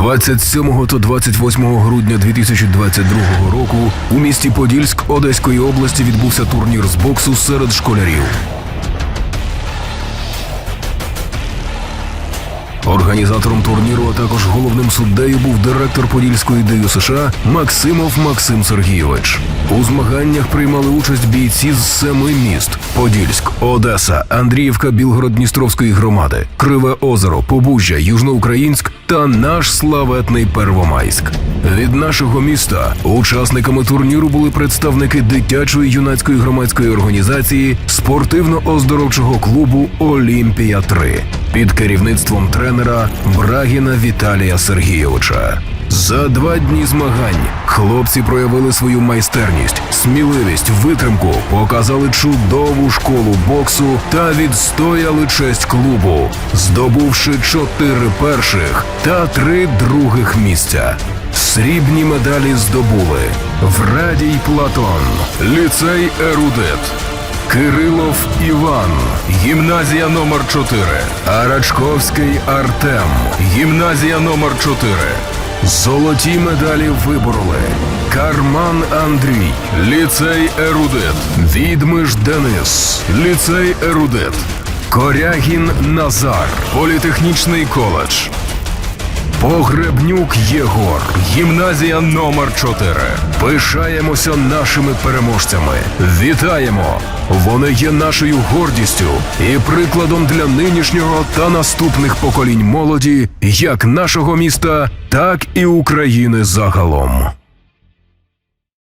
27 та 28 грудня 2022 року у місті Подільськ Одеської області відбувся турнір з боксу серед школярів. Організатором турніру, а також головним суддею був директор Подільської ДЮ США Максимов Максим Сергійович. У змаганнях приймали участь бійці з семи міст: Подільськ, Одеса, Андріївка, Білгород-Дністровської громади, Криве Озеро, Побужжя, Южноукраїнськ та наш славетний Первомайськ. Від нашого міста учасниками турніру були представники дитячої юнацької громадської організації спортивно-оздоровчого клубу Олімпія 3 під керівництвом тренера Брагіна Віталія Сергійовича. За два дні змагань хлопці проявили свою майстерність, сміливість, витримку, показали чудову школу боксу та відстояли честь клубу, здобувши чотири перших та три других місця. Срібні медалі здобули Врадій Платон, ліцей Ерудит, Кирилов Іван, гімназія номер 4 Арачковський Артем, гімназія номер 4 Золоті медалі вибороли. Карман Андрій, ліцей Ерудит, Відмиш Денис, ліцей Ерудит, Корягін Назар, політехнічний коледж. Погребнюк Єгор, гімназія номер 4 Пишаємося нашими переможцями. Вітаємо! Вони є нашою гордістю і прикладом для нинішнього та наступних поколінь молоді, як нашого міста, так і України загалом.